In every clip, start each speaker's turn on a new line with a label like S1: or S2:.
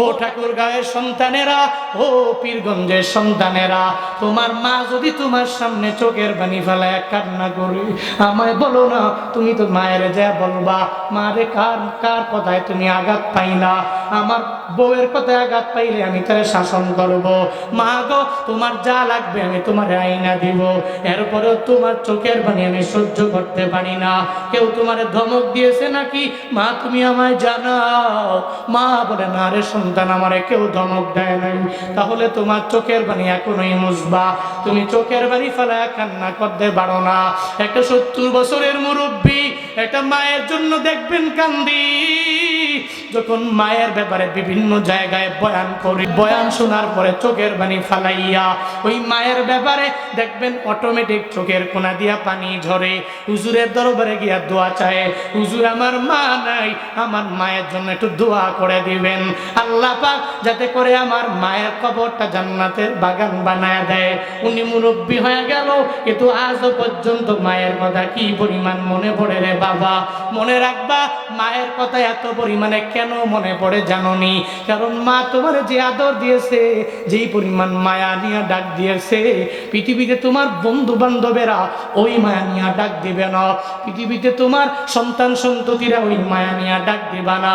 S1: ও ঠাকুর গায়ের সন্তানেরা, ও পীরগঞ্জের সন্তানেরা, তোমার মা যদি তোমার সামনে চোখের বাণী ফেলায় কান্না করে, আমায় বলো না, তুমি তো মায়ের যা বলবা, মারে কার কার কথায় তুমি আঘাত পাইলা? আমার বউয়ের কথা আঘাত পাইলে আমি তারে শাসন করব। মা গো, তোমার যা লাগবে আমি তোমার আইনা দিব। এরপরেও তোমার চোখের বাণী আমি সহ্য করতে পারি না। কেউ তোমার ধমক দিয়েছে নাকি? মা, তুমি আমায় জানাও মা বলে, না রে সন্তান, আমারে কেউ ধমক দেয় নাই। তাহলে তোমার চোখের বাণী এখনোই মুসবা তুমি চোখের বাণী ফেলায় কান্না করতে পারো না। একটা সত্তর বছরের মুরব্বী, একটা মায়ের জন্য দেখবেন কান্দি। যখন মায়ের ব্যাপারে বিভিন্ন জায়গায় বয়ান করি, বয়ান শোনার পরে চোখের বাণী ফালাইয়া ওই মায়ের ব্যাপারে দেখবেন অটোমেটিক চোখের কোনা দিয়া পানি ঝরে। হুজুরের দরবারে গিয়া দোয়া চায়, হুজুর, আমার মা নাই, আমার মায়ের জন্য একটু দোয়া করে দিবেন। আল্লাহ পাক যাতে করে আমার মায়ের কবরটা জান্নাতের বাগান বানায় দেয়। উনি মুরব্বী হয়ে গেল, কিন্তু আজও পর্যন্ত মায়ের কথা কি পরিমাণ মনে পড়ে রে বাবা? মনে রাখবা, মায়ের কথা এত পরিমাণে মনে পড়ে জাননি? কারণ মা তোমার যে আদর দিয়েছে, যেই পরিমাণ মায়া নিয়ে ডাক দিয়েছে, পৃথিবীতে তোমার বন্ধু বান্ধবেরা ওই মায়া নিয়ে ডাক দিবে না। পৃথিবীতে তোমার সন্তান সন্ততিরা ওই মায়া নিয়ে ডাক দিবে না।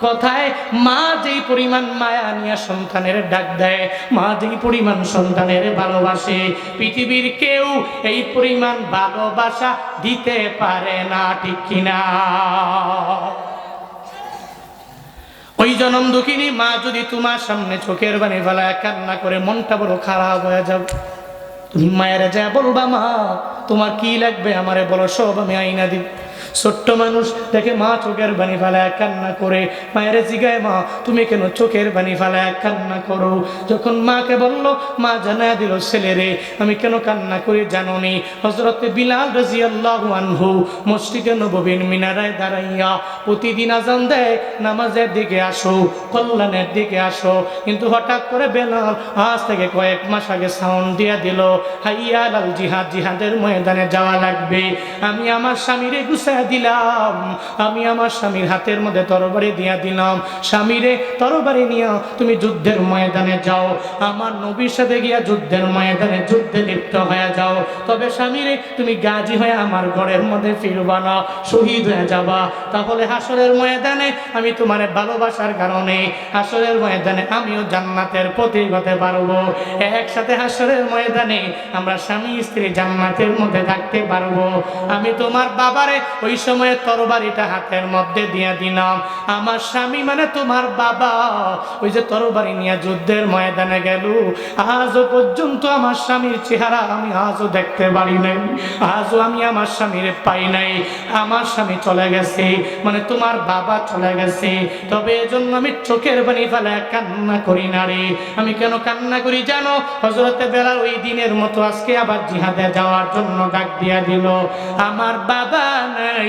S1: কথায়, মা যেই পরিমাণ মায়া নিয়ে সন্তানের ডাক দেয়, মা যেই পরিমাণ সন্তানের ভালোবাসে, পৃথিবীর কেউ এই পরিমাণ ভালোবাসা দিতে পারে না, ঠিক কিনা? ওই জনম দুঃখিনী মা যদি তোমার সামনে চোখের বানে ফেলায়, কান্না করে মনটা বড় খারাপ হয়ে যাবে। তুমি মায়ের যা বলবা মা, তোমার কি লাগবে আমারে বলো, সব আমি আইনা দিব। ছোট্ট মানুষ দেখে মা চোখের বাণী ফেলায় কান্না করে। মায়ের জিগায়, মা, তুমি কেন চোখের বাণী ফেলায়? কান্না করো। যখন মাকে বলল, মা জানা দিল ছেলেরে, আমি কেন কান্না করি জানো নি হজরতে বিলাল রাজি আল্লাহ আনহু মসজিদে নবীন মিনারায় দাঁড়াইয়া প্রতিদিন আজান দেয়, নামাজের দিকে আসো, কল্যাণের দিকে আসো। কিন্তু হঠাৎ করে বেলাল আজ থেকে কয়েক মাস আগে সাউন্ড দিয়া দিল হাইয়া লাল জিহাদ, জিহাদের ময়দানে যাওয়া লাগবে। আমি আমার স্বামীরে গুছাইয়া দিলাম। আমি আমার স্বামীর হাতের মধ্যে তরবারি দিয়া দিলাম। স্বামীরে তরবারি নিয়ে তুমি যুদ্ধের ময়দানে যাও। আমার নবীর সাথে গিয়া যুদ্ধের ময়দানে যুদ্ধে লিপ্ত হয়ে যাও। তবে স্বামীরে তুমি গাজী হয়ে আমার ঘরের মধ্যে ফিরবা না, শহীদ হয়ে যাবা। তাহলে হাসরের ময়দানে আমি তোমার ভালোবাসার কারণে হাসরের ময়দানে আমিও জান্নাতের প্রতীক হতে পারব। একসাথে হাসরের ময়দানে আমরা স্বামী স্ত্রী জান্নাতের মধ্যে থাকতে পারব। আমি তোমার বাবারে ওই সময় তরবারিটা হাতের মধ্যে দিয়ে দিলাম। আমার স্বামী মানে তোমার বাবা। ওই যে তরবারি নিয়ে যুদ্ধের ময়দানে গেল। আজও পর্যন্ত আমার স্বামীর চেহারা আমি আজও দেখতে পারি নাই। আজও আমি আমার স্বামীর পাই নাই। আমার স্বামী চলে গেছে মানে তোমার বাবা চলে গেছে। তবে এজন্য আমি চোখের বাণী ফেলে কান্না করি না রে। আমি কেন কান্না করি জানো? হজরতে বেলার ওই দিনের মতো আজকে আবার জিহাদে যাওয়ার জন্য ডাক দিয়া দিল। আমার বাবা নাই।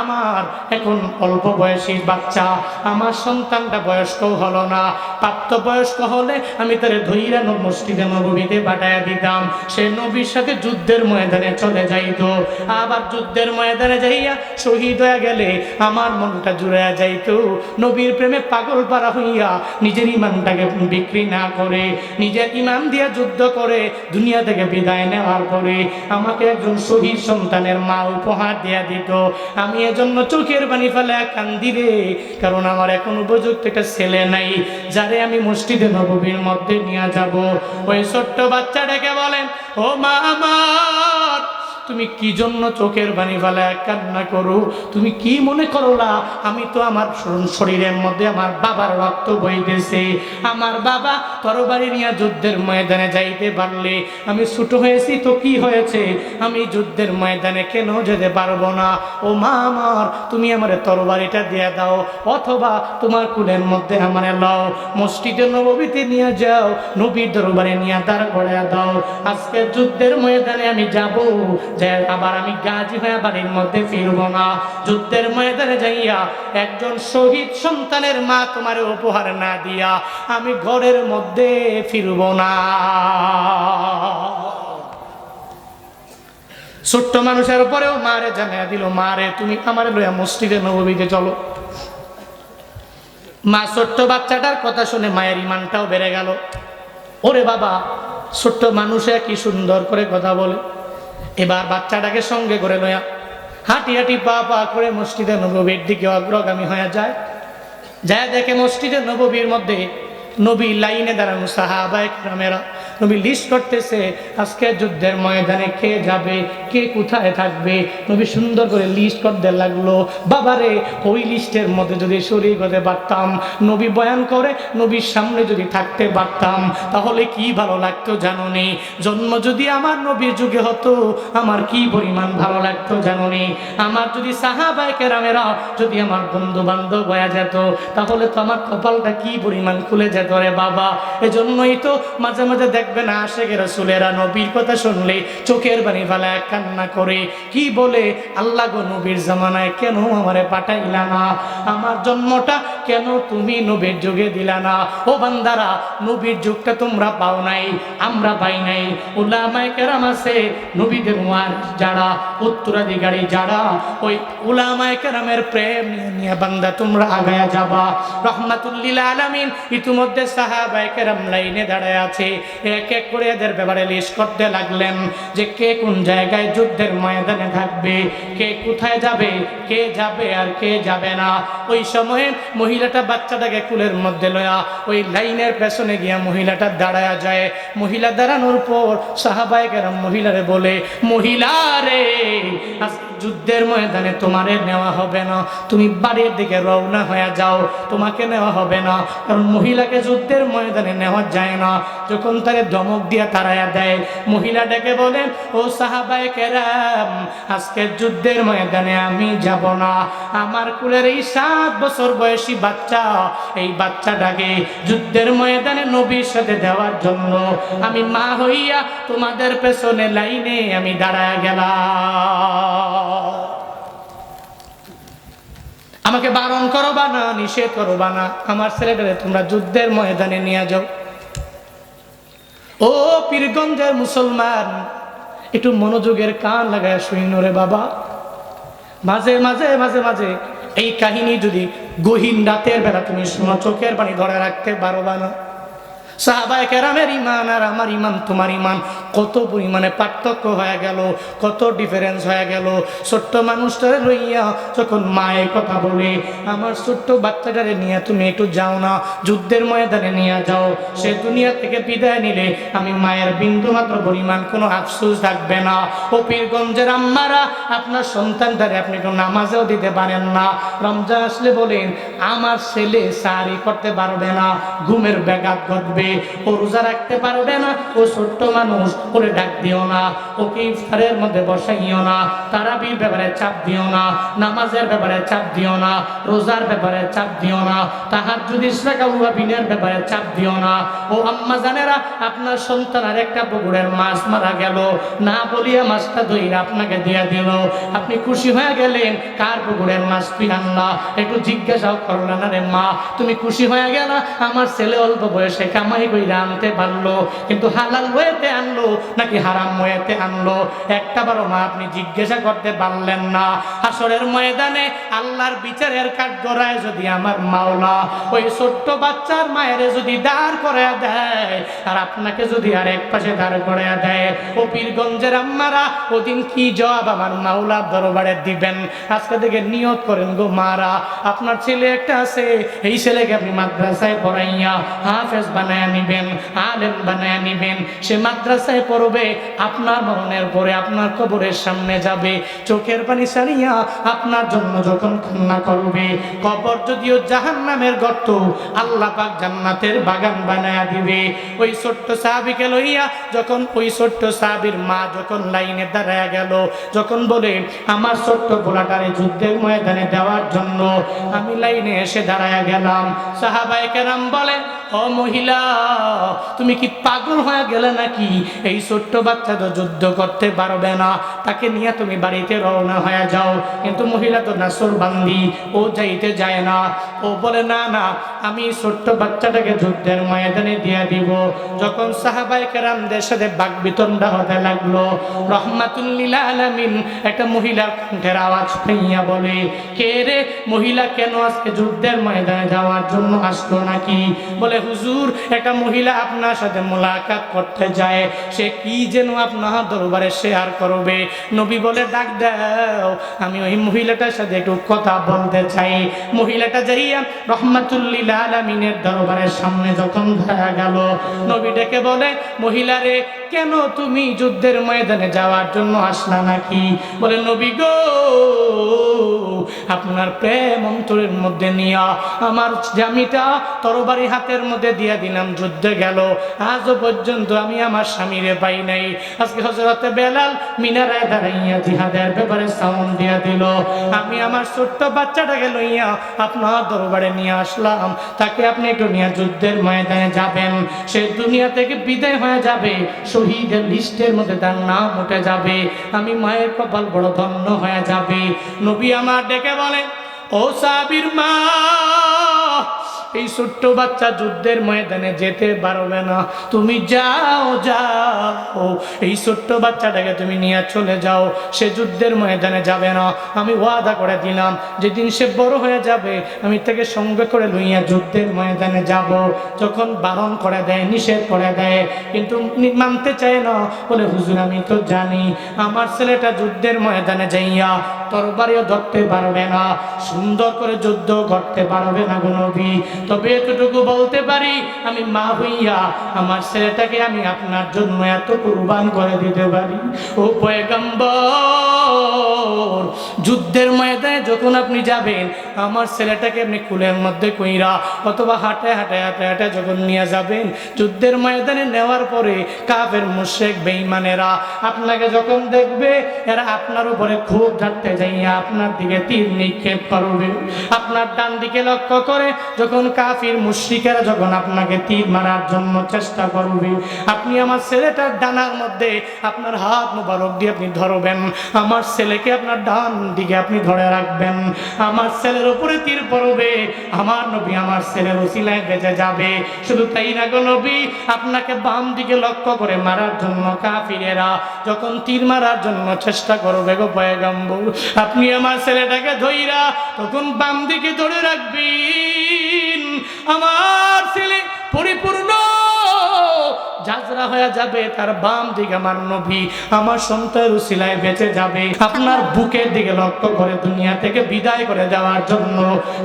S1: আমার এখন অল্প বয়সী বাচ্চা, আমার সন্তানটা বয়স্ক হলো না। প্রাপ্ত বয়স্ক হলে আমি তারে ধৈরা মসজিদে নবীতে পাঠাইয়া দিতাম। সে নবীর সাথে যুদ্ধের ময়দানে চলে যাইতো। আবার যুদ্ধের ময়দানে যাইয়া শহীদ হয়ে গেলে আমার মনটা জুড়াইয়া যাইতো। নবীর প্রেমে পাগল পারা হইয়া নিজের ইমানটাকে বিক্রি না করে, নিজের ইমান দিয়া যুদ্ধ করে, দুনিয়া থেকে বিদায় নেওয়ার পরে আমাকে একজন শহীদ সন্তানের মা উপহার দিয়া দিত। আমি এজন্য চোখের বাণি ফেলে কান্দি রে। কারণ আমার এখন উপযুক্ত একটা ছেলে নাই, যারে আমি মসজিদে নবীর মধ্যে নিয়ে যাব। ওই ছোট্ট বাচ্চাটাকে বলেন, ও মা তুমি কি জন্য চোখের বাণী ফেলায় কান্না করো? তুমি কি মনে করো না আমি তো আমার শরীরের মধ্যে আমার বাবার রক্ত বইতেছে। আমার বাবা তরবারি নিয়ে যুদ্ধের ময়দানে যাইতে পারলে। আমি ছোট হয়েছি তো কি হয়েছে? আমি যুদ্ধের ময়দানে কেন যেতে পারব না? ও মা আমার, তুমি আমার তরবারিটা দিয়ে দাও, অথবা তোমার কুলের মধ্যে আমার লাও। মসজিদে নবীতে নিয়ে যাও, নবীর দরবারে নিয়ে দাঁড় করে দাও। আজকে যুদ্ধের ময়দানে আমি যাব আবার আমি গাজী হয়ে বাড়ির মধ্যে ফিরবো না। যুদ্ধের ময়দানে যাইয়া একজন শহীদ সন্তানের মা তোমার উপহার না দিয়া আমি ঘরের মধ্যে ফিরবো না। ছোট্ট মানুষের পরেও মারে জানিয়ে দিল, মারে, তুমি আমার লইয়া মসজিদে নবীতে চলো। মা ছোট্ট বাচ্চাটার কথা শুনে মায়ের ইমানটাও বেড়ে গেল। ওরে বাবা, ছোট্ট মানুষে কি সুন্দর করে কথা বলে। এবার বাচ্চাটাকে সঙ্গে করে লয়া হাঁটি হাঁটি পা পা করে মসজিদে নবীর দিকে অগ্রগামী হয়ে যায়। যায় দেখে মসজিদে নবীর মধ্যে নবী লাইনে দাঁড়ানো সাহাবায় রামেরা নবী লিস্ট করতেছে, আজকে যুদ্ধের ময়দানে কে যাবে, কে কোথায় থাকবে? নবী সুন্দর করে লিস্ট করতে লাগল। বাবারে, ওই লিস্টের মধ্যে যদি শরীর হতে পারতাম, নবী বয়ান করে, নবীর সামনে যদি থাকতে পারতাম, তাহলে কি ভালো লাগতো জানো নি জন্ম যদি আমার নবীর যুগে হতো, আমার কি পরিমাণ ভালো লাগতো জানো নি আমার যদি সাহাবায় কেরামেরা, যদি আমার বন্ধু বান্ধব হয়ে যেত, তাহলে তো আমার কপালটা কি পরিমাণ খুলে যেত রে বাবা? এজন্যই তো মাঝে মাঝে দেখবে না আসে গেরা সুলেরা নবীর কথা শুনলে চোখের বাণী ফেলায় কান্না করে। কি বলে? আল্লাহ গো নবীর জামানায় কেন আমারে পাঠাইলা না? আমার জন্মটা কেন তুমি নবীর যুগে দিলা না? ও বান্দারা, নবীর যুগটা তোমরা পাও নাই, আমরা পাই নাই। উলামায়ে কেরাম আছে, নবীদের ওয়ার যারা, উত্তরাধিকারী যারা, ওই উলামায়ে কেরামের প্রেম নিয়ে বান্দা তোমরা আগায়া যাবা। রহমাতুল্লিল আলামিন ইতিমধ্যে সাহাবায়ে কেরাম লাইনে দাঁড়ায় আছে। এক এক করে এদের ব্যাপারে লিস্ট করতে লাগলেন যে কে কোন জায়গায় যুদ্ধের ময়দানে থাকবে, কে কোথায় যাবে, কে যাবে আর কে যাবে না। ওই সময়ে মহিলাটা বাচ্চাটাকে কুলের মধ্যে লয়া ওই লাইনের পেছনে গিয়া মহিলাটা দাঁড়ায়া যায়। মহিলা দাঁড়ানোর পর সাহাবায় কেরাম মহিলারে বলে, মহিলা রে আজকে যুদ্ধের ময়দানে তোমারে নেওয়া হবে না। তুমি বাড়ির দিকে রওনা হয়ে যাও, তোমাকে নেওয়া হবে না। কারণ মহিলাকে যুদ্ধের ময়দানে নেওয়া যায় না। যখন তাকে ধমক দিয়া তারায়া দেয়, মহিলা ডেকে বলেন ও সাহাবায় কেরাম আজকে যুদ্ধের ময়দানে আমি যাব না। আমার কুলের এই সাত বছর বয়সী বাচ্চা, এই বাচ্চাটাকে যুদ্ধের ময়দানে নবীর সাথে দেওয়ার জন্য আমি মা হইয়া তোমাদের পেছনে লাইনে আমি দাঁড়ায় গেলাম। আমাকে বারণ করো বা না, নিষেধ করো বা না, আমার ছেলেটারে তোমরা যুদ্ধের ময়দানে নিয়ে যাও। ও পীরগঞ্জের মুসলমান, একটু মনোযোগের কান লাগায় শুইন রে বাবা। মাঝে মাঝে মাঝে মাঝে এই কাহিনী যদি গহীন রাতের বেলা তুমি শোনো, চোখের পানি ধরে রাখতে পারো না। সাহাবায় কেরামের ইমান আর আমার ইমান, তোমার ইমান কত পরিমাণে পার্থক্য হয়ে গেল, কত ডিফারেন্স হয়ে গেল। ছোট্ট মানুষটারে লইয়া যখন মায়ের কথা বলে, আমার ছোট্ট বাচ্চাটারে নিয়ে তুমি একটু যাও না, যুদ্ধের ময়দানে নিয়ে যাও। সে দুনিয়া থেকে বিদায় নিলে আমি মায়ের বিন্দু মাত্র পরিমাণ কোনো আফসোস থাকবে না। পীরগঞ্জের আম্মারা, আপনার সন্তানটারে আপনি কোনো নামাজেও দিতে পারেন না। রমজান আসলে বলেন, আমার ছেলে সারি করতে পারবে না, ঘুমের ব্যাঘাত ঘটবে। ও রোজা রাখতে পারবে না, ও ছোট্ট মানুষ, ওরে ডাক দিও না, ওকে ইফতারের মধ্যে বসাইও না, তারাবির ব্যাপারে চাপ দিও না, নামাজের ব্যাপারে চাপ দিও না, রোজার ব্যাপারে চাপ দিও না তাহার যদি বিনের ব্যাপারে চাপ দিও না। ও আম্মা জানেরা, আপনার সন্তান আর একটা পুকুরের মাছ মারা গেল, না বলিয়া মাছটা ধইরা আপনাকে দিয়া দিল। আপনি খুশি হয়ে গেলেন, কার পুকুরের মাছ তুই আনলা? একটু জিজ্ঞাসাও করলেন না রে মা, তুমি খুশি হয়ে গেল? আমার ছেলে অল্প বয়সে কামাই কইরা আনতে পারল কিন্তু হালাল ওয়েতে আনলো, নাকি হারাম ওয়েতে আনলো? একটা বারো মা আপনি জিজ্ঞাসা করতে পারলেন না। আসরের ময়দানে আল্লাহর বিচারের কাঠ গড়ায় যদি আমার মাওলা ওই ছোট্ট বাচ্চার মায়ের যদি দাঁড় করে দেয়, আর আপনাকে যদি আর এক পাশে দাঁড় করে দেয়, ও পীরগঞ্জের আম্মারা ওদিন কি জবাব আমার মাওলার দরবারে দিবেন? আজকে থেকে নিয়ত করেন গো মারা, আপনার ছেলে একটা আছে, এই ছেলেকে আপনি মাদ্রাসায় পড়াইয়া হাফেজ বানায় নিবেন আলেম বানায় নিবেন সে মাদ্রাসায় পড়বে, আপনার মরণের পরে আপনার কবরের সামনে যাবে। চোখের পানি সারিয়া আপনার জন্য যখন কান্না করবে। কবর যদিও জাহান নামের গর্ত, আল্লাহ পাক জান্নাতের বাগান বানায়া দিবে। ওই ছোট্ট সাহাবিকে লইয়া যখন ওই ছোট্ট সাহাবির মা যখন লাইনে দাঁড়ায় গেল, যখন বলে, আমার ছোট্ট গোলাটারে যুদ্ধের ময়দানে দেওয়ার জন্য আমি লাইনে এসে দাঁড়ায় গেলাম। সাহাবাই কেরাম বলে, ও মহিলা তুমি কি পাগল হয়ে গেলে নাকি? এই ছোট্ট বাচ্চা তো যুদ্ধ করতে পারবে না। তাকে নিয়ে তুমি বাড়িতে রওনা হয়ে যাও। কিন্তু মহিলা তো নাসর বান্দি ও যাইতে যায় না। ও বলে, না না আমি ছোট্ট বাচ্চাটাকে যুদ্ধের ময়দানে দিয়ে দিব। যখন সাহাবাই কেরামদের সাথে বাক বিতণ্ডা হতে লাগল রহমাতুল্লিল আলামিন একটা মহিলার কণ্ঠের আওয়াজ পাইয়া বলে, কে রে? মহিলা কেন আজকে যুদ্ধের ময়দানে যাওয়ার জন্য আসলো নাকি? বলে, হুজুর, একটা মহিলা আপনার সাথে মোলাকাত করতে যায়। সে কি যেন আপনার দরবারে শেয়ার করবে? নবী বলে, ডাক দাও, আমি ওই মহিলাটার সাথে একটু কথা বলতে চাই। মহিলাটা যাইয়া রহমাতুল্লিল আলামিনের দরবারের সামনে যখন ধরা গেল, নবী ডেকে বলে, মহিলারে, কেন তুমি যুদ্ধের ময়দানে যাওয়ার জন্য আসলা নাকি? বলে, নবী গো আপনার প্রেম অন্তরের মধ্যে নিয়া আমার জামিটা তরবারি হাতের মধ্যে দিয়া দিলাম, যুদ্ধে গেল। আজও পর্যন্ত আমি আমার স্বামীরে পাই নাই। আজকে হজরতে বেলাল মিনারায় দাঁড়াইয়া জিহাদের ব্যাপারে সাউন্ড দিয়া দিল। আমি আমার ছোট্ট বাচ্চাটাকে লইয়া আপনার দরবারে নিয়ে আসলাম। তাকে আপনি একটু নিয়ে যুদ্ধের ময়দানে যাবেন। সে দুনিয়া থেকে বিদায় হয়ে যাবে। শহীদের লিস্টের মধ্যে তার নাম উঠে যাবে। আমি মায়ের কপাল বড় ধন্য হয়ে যাবে। নবী আমার ডেকে বলে, ও সাবির মা, এই ছোট্ট বাচ্চা যুদ্ধের ময়দানে যেতে পারবে না। তুমি যাও যাও। এই ছোট্ট বাচ্চাটাকে তুমি নিয়ে চলে যাও। সে যুদ্ধের ময়দানে যাবে না। আমি ওয়াদা করে দিলাম, যেদিন সে বড় হয়ে যাবে, আমি তাকে সঙ্গে করে লইয়া যুদ্ধের ময়দানে যাব। যখন বারণ করে দেয়, নিষেধ করে দেয়, কিন্তু মানতে চায় না। বলে, হুজুর, আমি তো জানি, আমার ছেলেটা যুদ্ধের ময়দানে যাইয়া তরবারিও ধরতে পারবে না, সুন্দর করে যুদ্ধ করতে পারবে না গো নবী। তবে এতটুকু বলতে পারি, আমি মা হইয়া আমার ছেলেটাকে আমি আপনার জন্য এত কুরবান করে দিতে পারি। ও পয়গম্বর! যুদ্ধের ময়দানে যখন আপনি যাবেন, আমার ছেলেটাকে আপনি কুলের মধ্যে কইরা অথবা হাঁটে হাঁটে হাঁটে হাঁটে যখন নিয়ে যাবেন, যুদ্ধের ময়দানে নেওয়ার পরে কাফের মুশেক বেঈমানেরা আপনাকে যখন দেখবে, এরা আপনার উপরে খুব ঝাড়তে যাইয়া আপনার দিকে তীর নিক্ষেপ করবে। আপনার ডান দিকে লক্ষ্য করে যখন কাফির মুশ্রিকেরা যখন আপনাকে তীর মারার জন্য চেষ্টা করবে, আপনি আমার ছেলেটার ডানার মধ্যে আপনার হাত মোবারক দিয়ে আপনি ধরবেন। আমার ছেলেকে আপনার ডান দিকে আপনি ধরে রাখবেন। আমার ছেলের উপরে তীর পড়বে, আমার নবী আমার ছেলের উসিলায় বেঁচে যাবে। শুধু তাই না গো নবী, আপনাকে বাম দিকে লক্ষ্য করে মারার জন্য কাফিরেরা যখন তীর মারার জন্য চেষ্টা করবে গো পয়গম্বর, আপনি আমার ছেলেটাকে ধইরা তখন বাম দিকে ধরে রাখবেন। আমার ছেলে পরিপূর্ণ যাজরা হয়ে যাবে, তার বাম দিকে আমার নবী, আমার সন্তান উসিলায় বেঁচে যাবে। আপনার বুকের দিকে লক্ষ্য করে দুনিয়া থেকে বিদায় করে যাওয়ার জন্য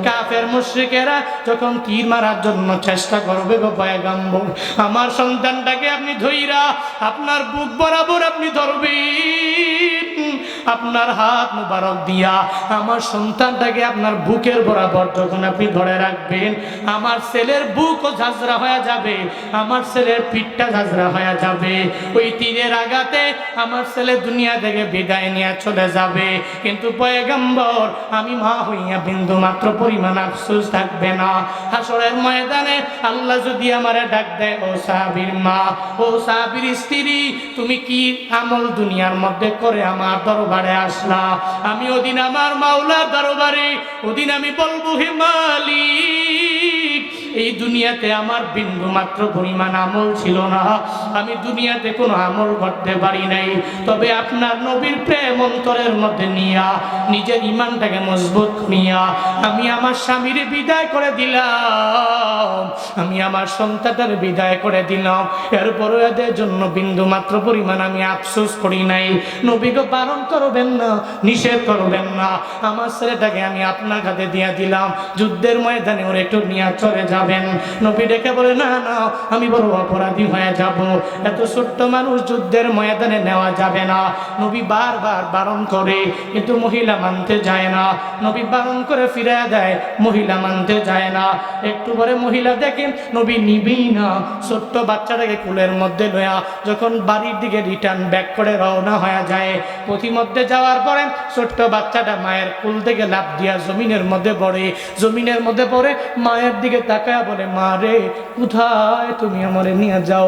S1: কাফের মুশ্রিকেরা যখন তীর মারার জন্য চেষ্টা করবে গো পয়গম্বর, আমার সন্তানটাকে আপনি ধইরা, আপনার বুক বরাবর আপনি ধরবেন। আপনার হাত মুবারক দিয়া আমার সন্তানটাকে আপনার বুকের বরাবর যখন আপনি ধরে রাখবেন, আমার ছেলের বুকও ঝাঁঝরা হয়ে যাবে, আমার ছেলের পিঠটা ঝাঁঝরা হয়ে যাবে। ওই তীরের আঘাতে আমার ছেলে দুনিয়া থেকে বিদায় নিয়ে চলে যাবে। কিন্তু পয়গম্বর, আমি মা হইয়া বিন্দু মাত্র পরিমাণ আফসোস থাকবে না। হাসরের ময়দানে আল্লাহ যদি আমারে ডাক দেয়, ও সাহাবির মা, ও সাহাবির স্ত্রী, তুমি কি আমল দুনিয়ার মধ্যে করে আমার দরবারে আসলা। আমি ওদিন আমার মাওলার দরবারে ওদিন আমি বলব হে মালিক এই দুনিয়াতে আমার বিন্দু মাত্র পরিমাণ আমল ছিল না। আমি দুনিয়াতে কোনো আমল করতে পারি নাই। তবে আপনার নবীর প্রেম অন্তরের মধ্যে নিয়া, নিজের ইমানটাকে মজবুত নিয়া, আমি আমার স্বামীর বিদায় করে দিলাম। আমি আমার সন্তানের বিদায় করে দিলাম। এরপরও এদের জন্য বিন্দু মাত্র পরিমাণ আমি আফসোস করি নাই। নবীকে বারণ করবেন না, নিষেধ করবেন না। আমার ছেলেটাকে আমি আপনার কাছে দিয়ে দিলাম। যুদ্ধের ময়দানে ওর একটু নিয়ে চলে যাবেন। নবী ডেকে বলে, না না, আমি বড় অপরাধী হয়ে যাব। এত ছোট্ট মানুষ যুদ্ধের ময়দানে নেওয়া যাবে না। নবী বারবার বারণ করে, কিন্তু মহিলা মানতে যায় না। নবী বারণ করে ফিরে দেয়, মহিলা মানতে যায় না। একটু পরে মহিলা দেখেন নবী নিবেই না। ছোট্ট বাচ্চাটাকে কুলের মধ্যে লয়া যখন বাড়ির দিকে রিটার্ন ব্যাক করে রওনা হয়ে যায়, পথিমধ্যে যাওয়ার পরে ছোট্ট বাচ্চাটা মায়ের কুল থেকে লাভ দিয়া জমিনের মধ্যে পড়ে। জমিনের মধ্যে পড়ে, মায়ের দিকে তাকায় বলে মারে কোথায় তুমি আমারে নিয়ে যাও?